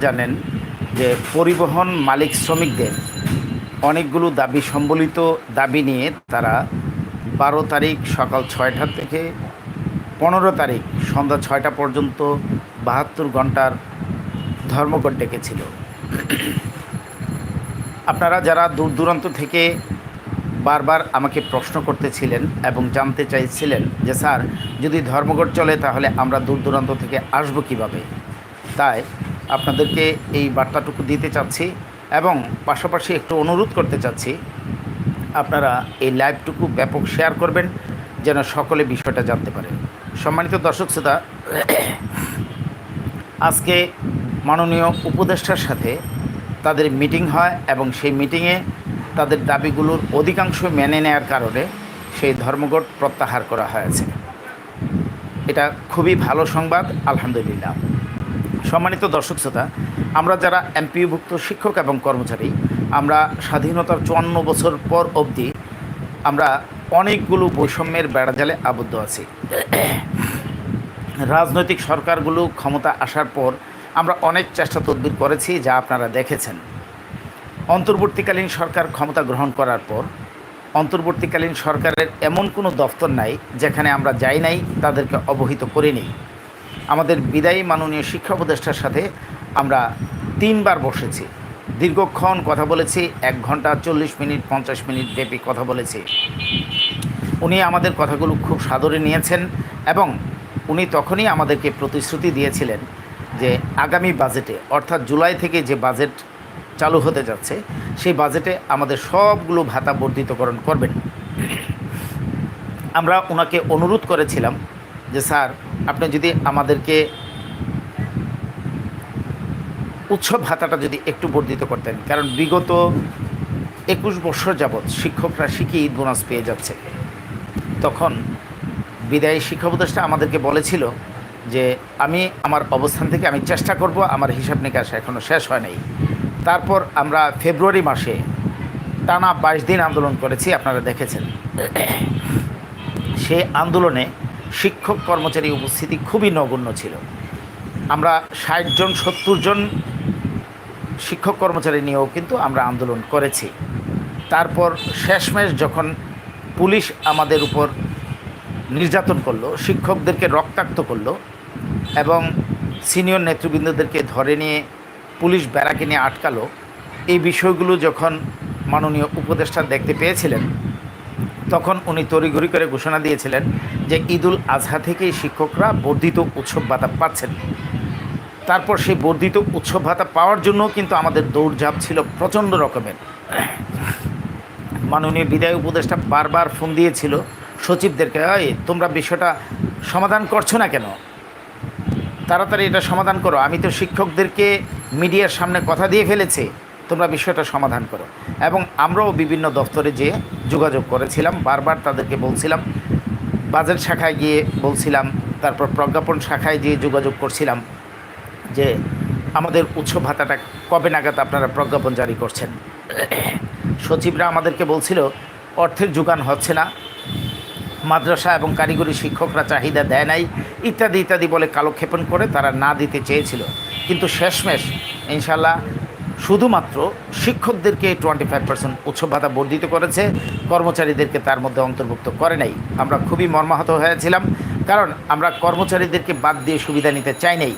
জানেন যে পরিবহন মালিক শ্রমিকদের অনেকগুলো দাবি সম্বলিত দাবি নিয়ে তারা বারো তারিখ সকাল ছয়টা থেকে পনেরো তারিখ সন্ধ্যা ছয়টা পর্যন্ত বাহাত্তর ঘণ্টার ধর্মঘট ডেকেছিল। আপনারা যারা দূর দূরান্ত থেকে বারবার আমাকে প্রশ্ন করতেছিলেন এবং জানতে চাইছিলেন যে, স্যার, যদি ধর্মঘট চলে তাহলে আমরা দূর দূরান্ত থেকে আসব কীভাবে? তাই আপনাদেরকে এই বার্তাটুকু দিতে চাচ্ছি এবং পাশাপাশি একটু অনুরোধ করতে চাচ্ছি, আপনারা এই লাইভটুকু ব্যাপক শেয়ার করবেন যেন সকলে বিষয়টা জানতে পারে। সম্মানিত দর্শক শ্রোতা, আজকে মাননীয় উপদেষ্টার সাথে তাদের মিটিং হয় এবং সেই মিটিংয়ে তাদের দাবিগুলোর অধিকাংশ মেনে নেওয়ার কারণে সেই ধর্মঘট প্রত্যাহার করা হয়েছে। এটা খুবই ভালো সংবাদ, আলহামদুলিল্লাহ। সম্মানিত দর্শক শ্রোতা, আমরা যারা এমপিভুক্ত শিক্ষক এবং কর্মচারী, আমরা স্বাধীনতার চুয়ান্ন বছর পর অবধি আমরা অনেকগুলো বৈষম্যের বেড়াজালে আবদ্ধ আছি। রাজনৈতিক সরকারগুলো ক্ষমতা আসার পর আমরা অনেক চেষ্টা তদবির করেছি, যা আপনারা দেখেছেন। অন্তর্বর্তীকালীন সরকার ক্ষমতা গ্রহণ করার পর অন্তর্বর্তীকালীন সরকারের এমন কোনো দফতর নাই, যেখানে আমরা যাই নাই, তাদেরকে অবহিত করিনি। আমাদের বিদায়ী মাননীয় শিক্ষা উপদেষ্টার সাথে আমরা তিনবার বসেছি। দীর্ঘক্ষণ কথা বলেছি, এক ঘণ্টা চল্লিশ মিনিট, পঞ্চাশ মিনিট ব্যাপী কথা বলেছি। উনি আমাদের কথাগুলো খুব সাদরে নিয়েছেন এবং উনি তখনই আমাদেরকে প্রতিশ্রুতি দিয়েছিলেন যে আগামী বাজেটে, অর্থাৎ জুলাই থেকে যে বাজেট চালু হতে যাচ্ছে, সেই বাজেটে আমাদের সবগুলো ভাতা বর্ধিতকরণ করবেন। আমরা ওনাকে অনুরোধ করেছিলাম যে, স্যার আপনি যদি আমাদেরকে উৎসব ভাতাটা যদি একটু বর্ধিত করতেন, কারণ বিগত একুশ বছর যাবৎ শিক্ষকরা শিখে ঈদ বোনাস পেয়ে যাচ্ছে। তখন বিদায়ী শিক্ষা উপদেষ্টা আমাদেরকে বলেছিল যে, আমি আমার অবস্থান থেকে আমি চেষ্টা করব, আমার হিসাব নিকাশ এখনও শেষ হয় নাই। তারপর আমরা ফেব্রুয়ারি মাসে টানা বাইশ দিন আন্দোলন করেছি, আপনারা দেখেছেন। সে আন্দোলনে শিক্ষক কর্মচারী উপস্থিতি খুবই নগণ্য ছিল। আমরা ষাট জন, সত্তর জন শিক্ষক কর্মচারী নিয়েও কিন্তু আমরা আন্দোলন করেছি। তারপর শেষমেশ যখন পুলিশ আমাদের উপর নির্যাতন করল, শিক্ষকদেরকে রক্তাক্ত করল এবং সিনিয়র নেতৃবৃন্দদেরকে ধরে নিয়ে পুলিশ ব্যারাকে নিয়ে আটকালো, এই বিষয়গুলো যখন মাননীয় উপদেষ্টা দেখতে পেয়েছিলেন তখন উনি তড়িঘড়ি করে ঘোষণা দিয়েছিলেন যে ঈদুল আজহা থেকেই শিক্ষকরা বর্ধিত উৎসব ভাতা পাচ্ছেন। তারপর সেই বর্ধিত উৎসব ভাতা পাওয়ার জন্য কিন্তু আমাদের দৌড়ঝাঁপ ছিল প্রচণ্ড রকমের। মাননীয় বিদায় উপদেষ্টা বারবার ফোন দিয়েছিল সচিবদেরকে, এই, তোমরা বিষয়টা সমাধান করছ না কেন? তাড়াতাড়ি এটা সমাধান করো। আমি তো শিক্ষকদেরকে মিডিয়ার সামনে কথা দিয়ে ফেলেছি। তোমরা বিষয়টা সমাধান করো। এবং আমরাও বিভিন্ন দপ্তরে যেয়ে যোগাযোগ করেছিলাম, বারবার তাদেরকে বলছিলাম বাজেট শাখায় গিয়ে বলছিলাম, তারপর প্রজ্ঞাপন শাখায় গিয়ে যোগাযোগ করছিলাম যে আমাদের উৎসব ভাতাটা কবে নাগাদ আপনারা প্রজ্ঞাপন জারি করছেন। সচিবরা আমাদেরকে বলছিল, অর্থের যোগান হচ্ছে না, মাদ্রাসা এবং কারিগরি শিক্ষকরা চাহিদা দেয় নাই, ইত্যাদি ইত্যাদি বলে কালক্ষেপণ করে তারা না দিতে চেয়েছিল। কিন্তু শেষমেশ, ইনশাল্লাহ শুধুমাত্র শিক্ষকদেরকে টোয়েন্টি ফাইভ পার্সেন্ট উৎসব ভাতা বর্ধিত করেছে, কর্মচারীদেরকে তার মধ্যে অন্তর্ভুক্ত করে নাই। আমরা খুবই মর্মাহত হয়েছিলাম, কারণ আমরা কর্মচারীদেরকে বাদ দিয়ে সুবিধা নিতে চাই নাই।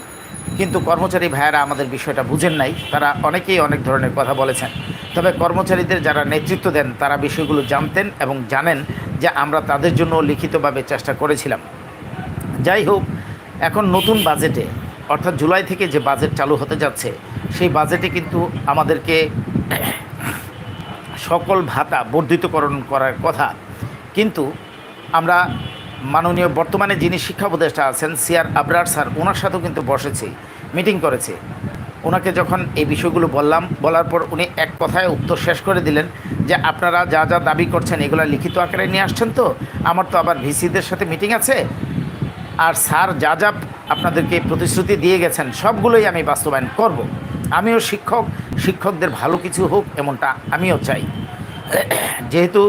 কিন্তু কর্মচারী ভাইয়েরা আমাদের বিষয়টা বুঝেন নাই, তারা অনেকেই অনেক ধরনের কথা বলেছেন। তবে কর্মচারীদের যারা নেতৃত্ব দেন, তারা বিষয়গুলো জানতেন এবং জানেন যে আমরা তাদের জন্য লিখিতভাবে চেষ্টা করেছিলাম। যাই হোক, এখন নতুন বাজেটে অর্থাৎ জুলাই থেকে যে বাজেট চালু হতে যাচ্ছে, সেই বাজেটে কিন্তু আমাদেরকে সকল ভাতা বর্ধিতকরণ করার কথা। কিন্তু আমরা মাননীয় বর্তমানে যিনি শিক্ষা উপদেষ্টা আছেন সিআর আবরার স্যার, ওনার সাথেও কিন্তু বসেছি, মিটিং করেছে। ওনাকে যখন এই বিষয়গুলো বললাম, বলার পর উনি এক কথায় উত্তর শেষ করে দিলেন যে, আপনারা যা যা দাবি করছেন, এগুলো লিখিত আকারে নিয়ে আসছেন তো? আমার তো আবার ভিসিদের সাথে মিটিং আছে আর স্যার যা যা আপনাদেরকে প্রতিশ্রুতি দিয়ে গেছেন, সবগুলোই আমি বাস্তবায়ন করব। আমিও শিক্ষক, শিক্ষকদের ভালো কিছু হোক এমনটা আমিও চাই। যেহেতু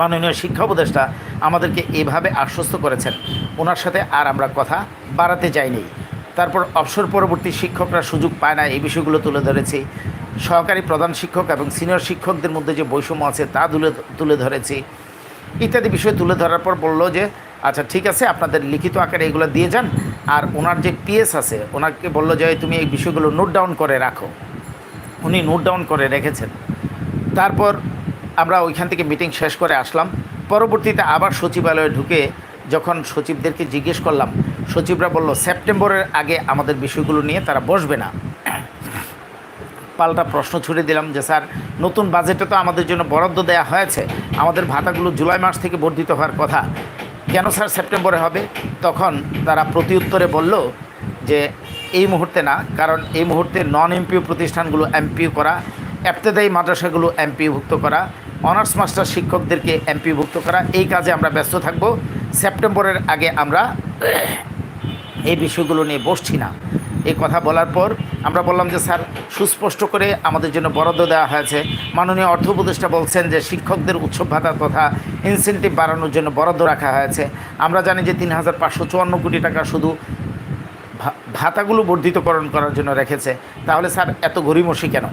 মাননীয় শিক্ষা উপদেষ্টা আমাদেরকে এভাবে আশ্বস্ত করেছেন, ওনার সাথে আর আমরা কথা বাড়াতে যাইনি। তারপর অবসর পরবর্তী শিক্ষকরা সুযোগ পায় না, এই বিষয়গুলো তুলে ধরেছি। সহকারী প্রধান শিক্ষক এবং সিনিয়র শিক্ষকদের মধ্যে যে বৈষম্য আছে তা তুলে তুলে ধরেছি। ইত্যাদি বিষয় তুলে ধরার পর বলল যে আচ্ছা ঠিক আছে, আপনাদের লিখিত আকারে এগুলো দিয়ে যান। আর ওনার যে পিএস আছে, ওনাকে বলল যে তুমি এই বিষয়গুলো নোট ডাউন করে রাখো। উনি নোট ডাউন করে রেখেছেন। তারপর আমরা ওইখান থেকে মিটিং শেষ করে আসলাম। পরবর্তীতে আবার সচিবালয়ে ঢুকে যখন সচিবদেরকে জিজ্ঞেস করলাম, সচিবরা বলল, সেপ্টেম্বরের আগে আমাদের বিষয়গুলো নিয়ে তারা বসবে না। পাল্টা প্রশ্ন ছুড়ে দিলাম যে, স্যার, নতুন বাজেটে তো আমাদের জন্য বরাদ্দ দেওয়া হয়েছে। আমাদের ভাতাগুলো জুলাই মাস থেকে বর্ধিত হওয়ার কথা। কেন স্যার সেপ্টেম্বরে হবে? তখন তারা প্রতিউত্তরে বলল যে এই মুহূর্তে না, কারণ এই মুহূর্তে নন এমপিউ প্রতিষ্ঠানগুলো এমপিউ করা এফতেদায়ী মাদ্রাসাগুলো এমপিভুক্ত করা, অনার্স মাস্টার শিক্ষকদেরকে এমপিভুক্ত করা, এই কাজে আমরা ব্যস্ত থাকব। সেপ্টেম্বরের আগে আমরা এই বিষয়গুলো নিয়ে বসছি না। এই কথা বলার পর আমরা বললাম যে, স্যার, সুস্পষ্ট করে আমাদের জন্য বরাদ্দ দেওয়া হয়েছে। মাননীয় অর্থ উপদেষ্টা বলছেন যে, শিক্ষকদের উৎসব ভাতা তথা ইনসেন্টিভ বাড়ানোর জন্য বরাদ্দ রাখা হয়েছে। আমরা জানি যে, তিন হাজার পাঁচশো চুয়ান্ন কোটি টাকা শুধু ভাতাগুলো বর্ধিতকরণ করার জন্য রেখেছে। তাহলে, স্যার, এত গরিমসি কেন?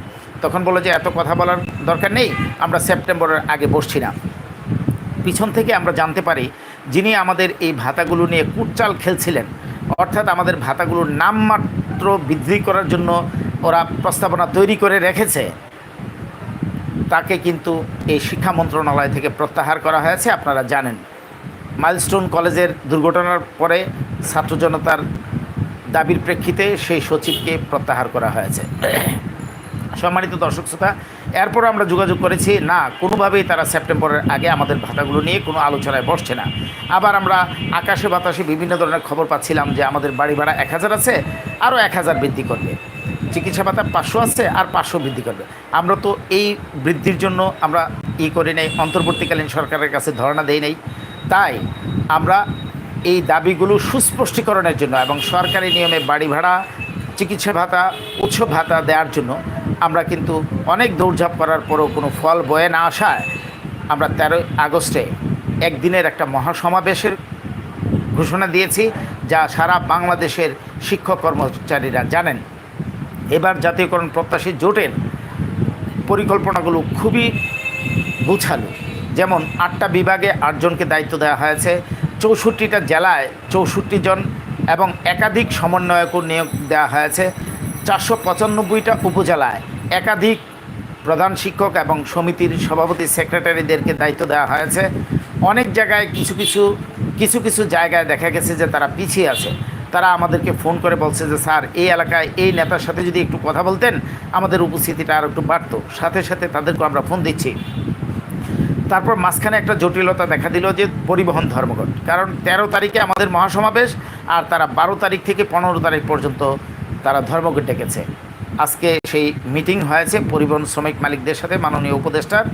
তখন বলে যে, এত কথা বলার দরকার নেই, আমরা সেপ্টেম্বরের আগে বসছি না। পিছন থেকে আমরা জানতে পারি, যিনি আমাদের এই ভাতাগুলো নিয়ে কুটচাল খেলছিলেন, অর্থাৎ আমাদের ভাতাগুলোর নামমাত্র বৃদ্ধি করার জন্য ওরা প্রস্তাবনা তৈরি করে রেখেছে। তাকে কিন্তু এই শিক্ষা মন্ত্রণালয় থেকে প্রত্যাহার করা হয়েছে, আপনারা জানেন। মাইলস্টোন কলেজের দুর্ঘটনার পরে ছাত্র জনতার দাবির প্রেক্ষিতে সেই সচিবকে প্রত্যাহার করা হয়েছে। সম্মানিত দর্শক শ্রোতা এরপর আমরা যোগাযোগ করেছি, না, কোনোভাবেই তারা সেপ্টেম্বরের আগে আমাদের ভাতাগুলো নিয়ে কোনো আলোচনায় বসছে না। আবার আমরা আকাশে বাতাসে বিভিন্ন ধরনের খবর পাচ্ছিলাম যে আমাদের বাড়ি ভাড়া এক হাজার আছে, আরও এক হাজার বৃদ্ধি করবে। চিকিৎসা ভাতা পাঁচশো আছে, আর পাঁচশো বৃদ্ধি করবে। আমরা তো এই বৃদ্ধির জন্য আমরা ই করি নেই, অন্তর্বর্তীকালীন সরকারের কাছে ধরনা দেই নেই। তাই আমরা এই দাবিগুলো সুস্পষ্টীকরণের জন্য এবং সরকারি নিয়মে বাড়ি ভাড়া চিকিৎসা ভাতা উৎসব ভাতা দেওয়ার জন্য আমরা কিন্তু অনেক দৌড়ঝাঁপ করার পরেও কোনো ফল বয়ে না আসায় আমরা তেরোই আগস্টে একদিনের একটা মহাসমাবেশের ঘোষণা দিয়েছি, যা সারা বাংলাদেশের শিক্ষক কর্মচারীরা জানেন। এবার জাতীয়করণ প্রত্যাশী জোটের পরিকল্পনাগুলো খুবই গুছালো। যেমন আটটা বিভাগে আটজনকে দায়িত্ব দেওয়া হয়েছে, চৌষট্টিটা জেলায় চৌষট্টি জন এবং একাধিক সমন্বয়কও নিয়োগ দেওয়া হয়েছে। চারশো পঁচানব্বইটা উপজেলায় একাধিক প্রধান শিক্ষক এবং সমিতির সভাপতি সেক্রেটারিদেরকে দায়িত্ব দেওয়া হয়েছে। অনেক জায়গায় কিছু কিছু কিছু কিছু জায়গায় দেখা গেছে যে তারা পিছিয়ে আছে। তারা আমাদেরকে ফোন করে বলছে যে, স্যার, এই এলাকায় এই নেতার সাথে যদি একটু কথা বলতেন, আমাদের উপস্থিতিটা আর একটু বাড়তো। সাথে সাথে তাদেরকে আমরা ফোন দিচ্ছি। তারপর মাঝখানে একটা জটিলতা দেখা দিল যে পরিবহন ধর্মঘট। কারণ তেরো তারিখে আমাদের মহাসমাবেশ আর তারা বারো তারিখ থেকে পনেরো তারিখ পর্যন্ত তারা ধর্মঘট ডেকেছে। আজকে সেই মিটিং হয়েছে পরিবহন শ্রমিক মালিকদের সাথে মাননীয় উপদেষ্টার।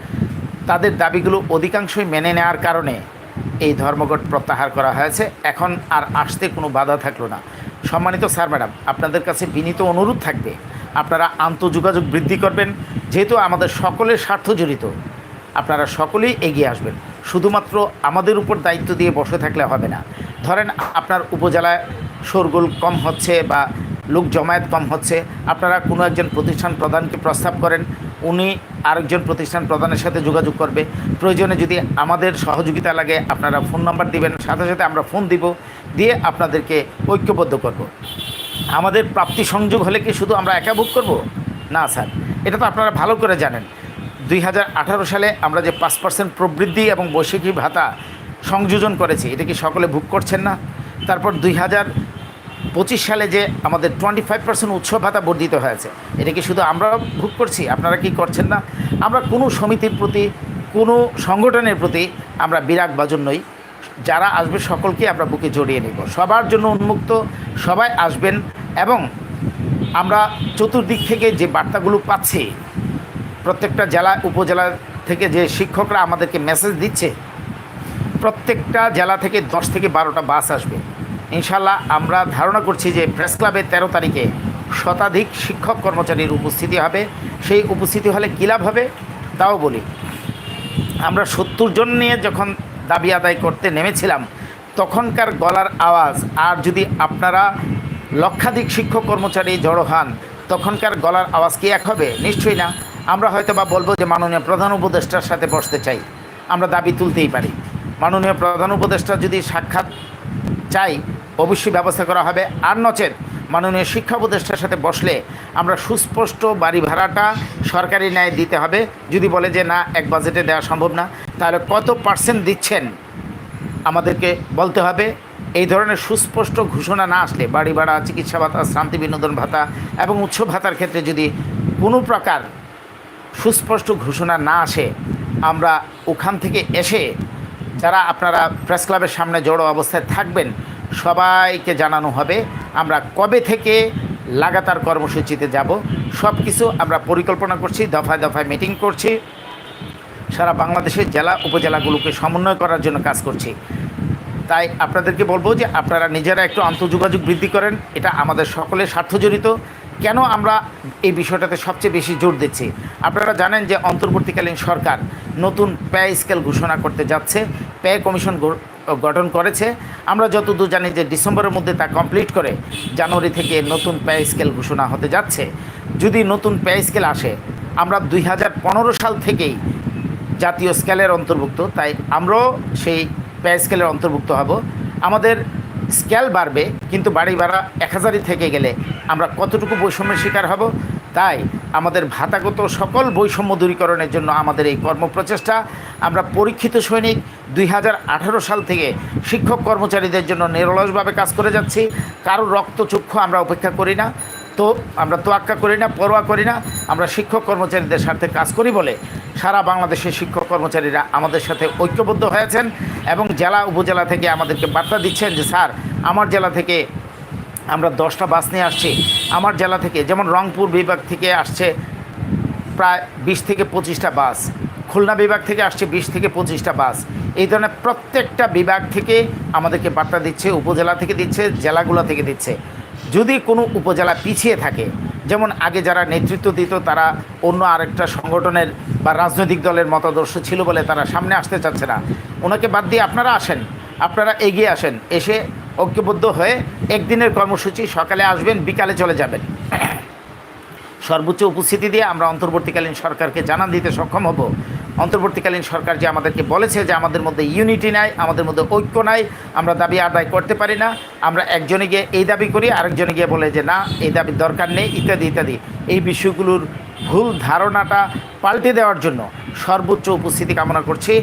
তাদের দাবিগুলো অধিকাংশই মেনে নেওয়ার কারণে এই ধর্মঘট প্রত্যাহার করা হয়েছে। এখন আর আসতে কোনো বাধা থাকল না। সম্মানিত স্যার, ম্যাডাম, আপনাদের কাছে বিনীত অনুরোধ থাকবে, আপনারা আন্তঃযোগাযোগ বৃদ্ধি করবেন। যেহেতু আমাদের সকলের স্বার্থ জড়িত আপনারা সকলেই এগিয়ে আসবেন। শুধুমাত্র আমাদের উপর দায়িত্ব দিয়ে বসে থাকলে হবে না। ধরেন আপনার উপজেলায় শোরগোল কম হচ্ছে বা লোক জমায়েত কম হচ্ছে, আপনারা কোনো একজন প্রতিষ্ঠান প্রধানকে প্রস্তাব করেন, উনি আরেকজন প্রতিষ্ঠান প্রধানের সাথে যোগাযোগ করবে। প্রয়োজনে যদি আমাদের সহযোগিতা লাগে, আপনারা ফোন নাম্বার দিবেন, সাথে সাথে আমরা ফোন দিব, দিয়ে আপনাদেরকে ঐক্যবদ্ধ করব। আমাদের প্রাপ্তি সংযোগ হলে কি শুধু আমরা একা বুক করব? না, স্যার। এটা তো আপনারা ভালো করে জানেন। দুই হাজার আঠারো সালে আমরা যে পাঁচ পার্সেন্ট প্রবৃদ্ধি এবং বৈশ্বিকী ভাতা সংযোজন করেছি, এটা কি সকলে ভোগ করছেন না? তারপর দুই পঁচিশ সালে যে আমাদের টোয়েন্টি ফাইভ পার্সেন্ট উৎসব ভাতা বর্ধিত হয়েছে, এটা কি শুধু আমরা ভোগ করছি? আপনারা কি করছেন না? আমরা কোনো সমিতির প্রতি, কোনো সংগঠনের প্রতি আমরা বিরাগ বাজন নই। যারা আসবে সকলকে আমরা বুকে জড়িয়ে নেব। সবার জন্য উন্মুক্ত, সবাই আসবেন এবং আমরা চতুর্দিক থেকে যে বার্তাগুলো পাচ্ছি প্রত্যেকটা জেলা উপজেলা থেকে যে শিক্ষকরা আমাদেরকে মেসেজ দিচ্ছে, প্রত্যেকটা জেলা থেকে দশ থেকে বারোটা বাস আসবে। ইনশাল্লাহ আমরা ধারণা করছি যে প্রেস ক্লাবে তেরো তারিখে শতাধিক শিক্ষক কর্মচারীর উপস্থিতি হবে। সেই উপস্থিতি হলে কী লাভ হবে? তাও বলি। আমরা সত্তর জন নিয়ে যখন দাবি আদায় করতে নেমেছিলাম, তখনকার গলার আওয়াজ, আর যদি আপনারা লক্ষাধিক শিক্ষক কর্মচারী জড়ো হন, তখনকার গলার আওয়াজ কি এক হবে? নিশ্চয়ই না। আমরা হয়তো বা বলব যে মাননীয় প্রধান উপদেষ্টার সাথে বসতে চাই। আমরা দাবি তুলতেই পারি। মাননীয় প্রধান উপদেষ্টা যদি সাক্ষাৎ চাই, অবশ্যই ব্যবস্থা করা হবে। আর নচেত মাননীয় শিক্ষা উপদেষ্টার সাথে বসলে আমরা সুস্পষ্ট বাড়ি ভাড়াটা সরকারি ন্যায় দিতে হবে। যদি বলে যে না, এক বাজেটে দেওয়া সম্ভব না, তাহলে কত পার্সেন্ট দিচ্ছেন আমাদেরকে বলতে হবে। এই ধরনের সুস্পষ্ট ঘোষণা না আসলে বাড়ি ভাড়া, চিকিৎসা ভাতা, শান্তি বিনোদন ভাতা এবং উৎসব ভাতার ক্ষেত্রে যদি কোনো প্রকার সুস্পষ্ট ঘোষণা না আসে, আমরা ওখান থেকে এসে যারা আপনারা প্রেস ক্লাবের সামনে জড়ো অবস্থায় থাকবেন, সবাইকে জানানো হবে, আমরা কবে থেকে লাগাতার কর্মসূচিতে যাব সব কিছু আমরা পরিকল্পনা করছি, দফায় দফায় মিটিং করছি, সারা বাংলাদেশের জেলা উপজেলাগুলোকে সমন্বয় করার জন্য কাজ করছি। তাই আপনাদেরকে বলব যে আপনারা নিজেরা একটু আন্তঃযোগাযোগ বৃদ্ধি করেন, এটা আমাদের সকলের স্বার্থজড়িত কেন আমরা এই বিষয়টাতে সবচেয়ে বেশি জোর দিচ্ছি? আপনারা জানেন যে অন্তর্বর্তীকালীন সরকার নতুন ব্যয় স্কেল ঘোষণা করতে যাচ্ছে ব্যয় কমিশন গঠন করেছে। আমরা যতদূর জানি যে ডিসেম্বরের মধ্যে তা কমপ্লিট করে জানুয়ারি থেকে নতুন ব্যয় স্কেল ঘোষণা হতে যাচ্ছে। যদি নতুন ব্যয় স্কেল আসে, আমরা দুই হাজার পনেরো সাল থেকেই জাতীয় স্কেলের অন্তর্ভুক্ত, তাই আমরাও সেই পে স্কেলের অন্তর্ভুক্ত হব। আমাদের স্কেল বাড়বে, কিন্তু বাড়ি ভাড়া এক হাজারই থেকে গেলে আমরা কতটুকু বৈষম্যের শিকার হব? তাই আমাদের ভাতাগত সকল বৈষম্য দূরীকরণের জন্য আমাদের এই কর্মপ্রচেষ্টা, আমরা পরীক্ষিত সৈনিক দুই হাজার আঠারো সাল থেকে শিক্ষক কর্মচারীদের জন্য নিরলসভাবে কাজ করে যাচ্ছি। কারও রক্তচক্ষু আমরা উপেক্ষা করি না। তো আমরা তোয়াক্কা করি না, পরোয়া করি না, আমরা শিক্ষক কর্মচারীদের স্বার্থে কাজ করি বলে সারা বাংলাদেশের শিক্ষক কর্মচারীরা আমাদের সাথে ঐক্যবদ্ধ হয়েছেন এবং জেলা উপজেলা থেকে আমাদেরকে বার্তা দিচ্ছেন যে, স্যার, আমার জেলা থেকে আমরা দশটা বাস নিয়ে আসছি। আমার জেলা থেকে যেমন রংপুর বিভাগ থেকে আসছে প্রায় বিশ থেকে পঁচিশটা বাস, খুলনা বিভাগ থেকে আসছে বিশ থেকে পঁচিশটা বাস। এই ধরনের প্রত্যেকটা বিভাগ থেকে আমাদেরকে বার্তা দিচ্ছে, উপজেলা থেকে দিচ্ছে, জেলাগুলো থেকে দিচ্ছে। যদি কোনো উপজেলা পিছিয়ে থাকে, যেমন আগে যারা নেতৃত্ব দিত তারা অন্য আরেকটা সংগঠনের বা রাজনৈতিক দলের মতাদর্শ ছিল বলে তারা সামনে আসতে চাচ্ছে না। ওনাকে বাদ দিয়ে আপনারা আসেন, আপনারা এগিয়ে আসেন, এসে ঐক্যবদ্ধ হয়ে একদিনের কর্মসূচি সকালে আসবেন, বিকালে চলে যাবেন। সর্বোচ্চ উপস্থিতি দিয়ে আমরা অন্তর্বর্তীকালীন সরকারকে জানান দিতে সক্ষম হব। অন্তর্বর্তীকালীন সরকার যে আমাদেরকে বলেছে যে আমাদের মধ্যে ইউনিটি নাই, আমাদের মধ্যে ঐক্য নাই, আমরা দাবি আদায় করতে পারি না, আমরা একজনে গিয়ে এই দাবি করি, আরেকজনে গিয়ে বলে যে না, এই দাবির দরকার নেই, ইত্যাদি ইত্যাদি। এই বিষয়গুলোর ভুল ধারণাটা পাল্টে দেওয়ার জন্য সর্বোচ্চ উপস্থিতি কামনা করছি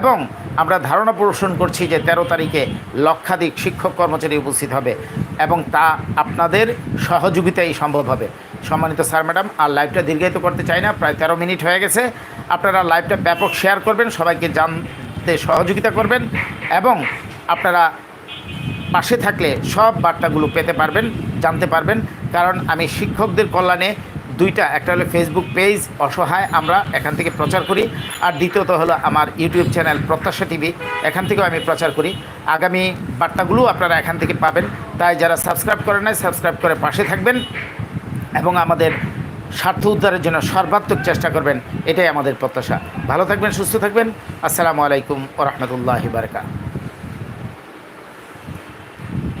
এবং আমরা ধারণা পোষণ করছি যে তেরো তারিখে লক্ষাধিক শিক্ষক কর্মচারী উপস্থিত হবে এবং তা আপনাদের সহযোগিতাই সম্ভব হবে। সম্মানিত স্যার, ম্যাডাম, আর লাইভটা দীর্ঘায়িত করতে চাই না, প্রায় তেরো মিনিট হয়ে গেছে। আপনারা লাইভটা ব্যাপক শেয়ার করবেন, সবাইকে জানতে সহযোগিতা করবেন, এবং আপনারা পাশে থাকলে সব বার্তাগুলো পেতে পারবেন, জানতে পারবেন, কারণ আমি শিক্ষকদের কল্যাণে দুইটা, একটা হলো ফেসবুক পেজ অসহায়, আমরা এখান থেকে প্রচার করি, আর দ্বিতীয়ত হলো আমার ইউটিউব চ্যানেল প্রত্যাশা টিভি, এখান থেকেও আমি প্রচার করি। আগামী বার্তাগুলো আপনারা এখান থেকে পাবেন। তাই যারা সাবস্ক্রাইব করেন নাই সাবস্ক্রাইব করে পাশে থাকবেন। এবং আমাদের স্বার্থ উদ্ধারের জন্য সর্বাত্মক চেষ্টা করবেন, এটাই আমাদের প্রত্যাশা। ভালো থাকবেন, সুস্থ থাকবেন। আসসালামু আলাইকুম ও রহমতুল্লাহি বারকাত